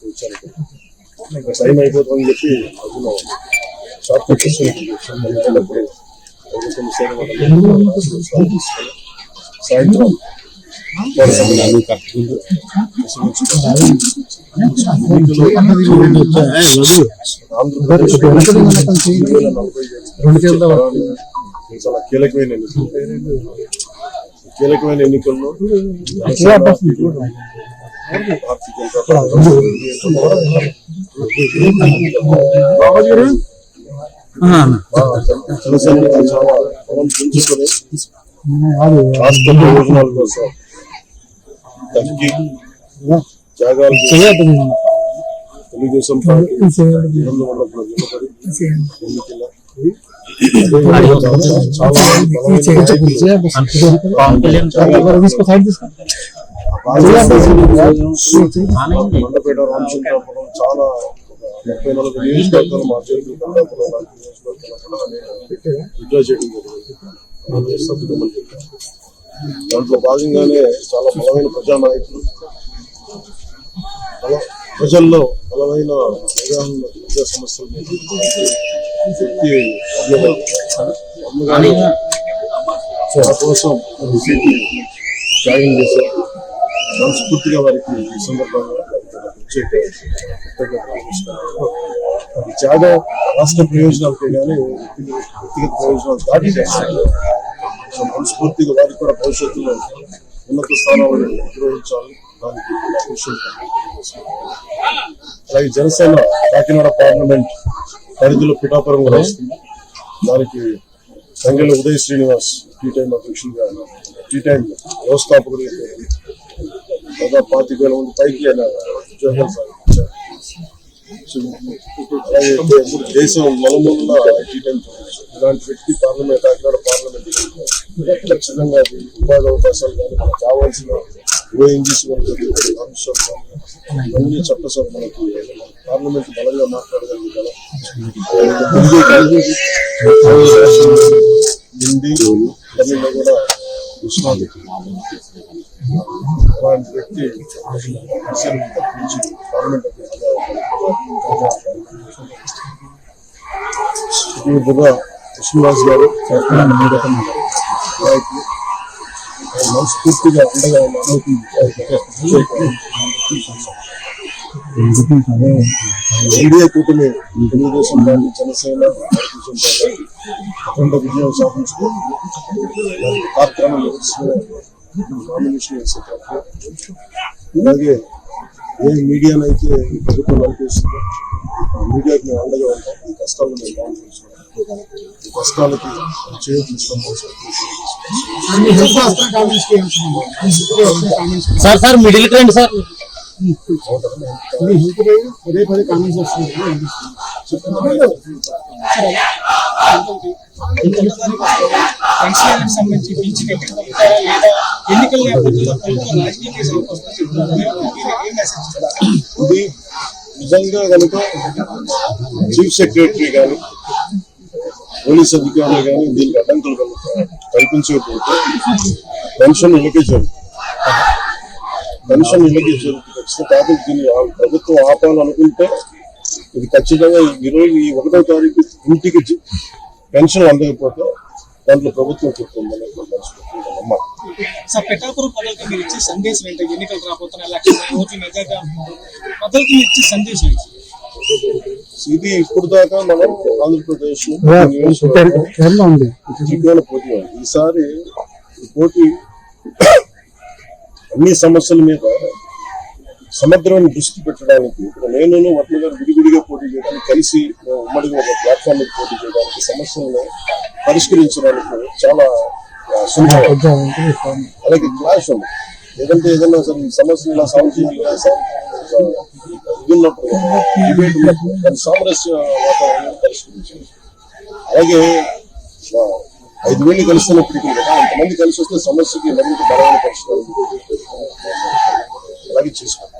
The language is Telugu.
మధ్యలో ఇంకా టైం అయిపోతుందని చెప్పి అందులో షాప్ వచ్చేసినప్పుడు సాయంత్రం చాలా కీలకమైన కీలకమైన ఎన్నికల్లో భారతీయ జనతా పార్టీ జనసేన చాలా బలం పుంజుకొని కాదు రాష్ట్ర ప్రయోజనాల కోసం తనకి త్యాగాలు చేసి చేయొద్దు తెలుగుదేశం పార్టీ ఇబ్బంది ఉన్నప్పుడు నిలబడి ఎన్నికల చాలా మండపేట చాలా ముప్పై నలభై నియోజకవర్గాలు మా చేతులు నేను విడ్రా చేయడం జరిగింది దాంట్లో భాగంగానే చాలా బలమైన ప్రజానాయకులు ప్రజల్లో బలమైన అవగాహన విద్యా సమస్యల మీద వ్యక్తి చాలా కోసం జాయిన్ చేశారు మనస్ఫూర్తిగా వారికి ఈ సందర్భంగా అది చాలా రాష్ట్ర ప్రయోజనాలకే కానీ వ్యక్తిగత ప్రయోజనాలు దాటి చేస్తారు సో మనస్ఫూర్తిగా వారికి కూడా భవిష్యత్తులో ఉన్నత స్థానాలను నిర్వహించాలి దానికి అలాగే జనసేన కాకినాడ పార్లమెంట్ పరిధిలో పిఠాపురం కూడా వస్తుంది. దానికి సంగెల ఉదయ్ శ్రీనివాస్ టీ టైం అధ్యక్షులుగా టీ టైం వ్యవస్థాపకుడిగా దాదాపు పాతిక వేల మంది పైకి ఆయన అలాగే దేశం నలుమూలన ఇలాంటి వ్యక్తి పార్లమెంట్ కాకినాడ పార్లమెంట్ ఖచ్చితంగా ఉపాధి అవకాశాలు కానీ మనకు కావాల్సిన ఓఎన్జీసీ అంశాలు కానీ అన్ని చట్టసభ మనకి పార్లమెంట్ బలంగా మాట్లాడగలుగుతాం హిందీ తమిళలో కూడా అలాంటి వ్యక్తి బుర్ర కృష్ణరాజు గారు నాయకులు మనస్ఫూర్తిగా ఉండగా ఎన్డీఏ కూటమి తెలుగుదేశం జనసేన అఖండ విజయం సాధించుకుంది దానికి కార్యక్రమం నామినేషన్ వేసే ప్రక్రియ. అలాగే ఏ మీడియానైతే ప్రభుత్వం నడిపిస్తుందో మీడియాకి మేము అండగా ఉంటాం ఈ కష్టాలను మేము బాగుంటున్నాం ఈ కష్టాలకి చేయు సార్ సార్ మిడిల్ రండి సార్ పదే పదే కామెంట్స్ వస్తున్నాయి పెన్షన్లకు సంబంధించి బీచ్ లేదా ఎన్నికల నేపథ్యంలో ప్రభుత్వం రాజకీయ కేసులు వస్తుందని చెప్తున్నారు ఏం మెసేజ్ నిజంగా కనుక చీఫ్ సెక్రటరీ కానీ పోలీస్ అధికారులు కానీ దీనికి అడ్డంకులు కనుక కల్పించకపోతే పెన్షన్ ఇళ్ళకే జరుగుతుంది పెన్షన్ ఇళ్ళకే జరుగుతుంది ఖచ్చితంగా కాబట్టి దీన్ని ప్రభుత్వం ఆపాలనుకుంటే ఇది ఖచ్చితంగా ఈ రోజు ఈ ఒకటో తారీఖు ఇంటికి పెన్షన్ అందకపోతే దాంట్లో ప్రభుత్వం చెప్తుందని సార్ పిఠాపురం ప్రజలకు మీరు ఇచ్చే సందేశం ఏంటి? ఎన్నికలు రాబోతున్న లక్షల ఓట్లు మెజార్టీ అంటున్నారు. ప్రజలకు మీరు ఇచ్చే సందేశం ఏంటి? ఇది ఇప్పుడు దాకా మనం ఆంధ్రప్రదేశ్ పోటీ ఈసారి ఈ పోటీ అన్ని సమస్యల మీద సమగ్రమైన దృష్టి పెట్టడానికి నేను వర్మ గారు విడివిడిగా పోటీ చేయడానికి కలిసి ఉమ్మడిగా ఒక ప్లాట్ఫామ్ పోటీ చేయడానికి సమస్యలను పరిష్కరించడానికి చాలా సులభం. అలాగే క్లాష్ ఉంది ఏదంటే ఏదైనా సరే సమస్యలు ఇలా సాల్వ్ చేయాలి ఉన్నప్పుడు డిబేట్ ఉన్నప్పుడు దాని సామరస్య వాతావరణాన్ని పరిష్కరించాలి అలాగే ఐదు వేలు కలుస్తున్నప్పటికీ కదా అంతమంది కలిసి వస్తే సమస్యకి మరింత బలమైన పరిష్కారం అలాగే చేసుకోవాలి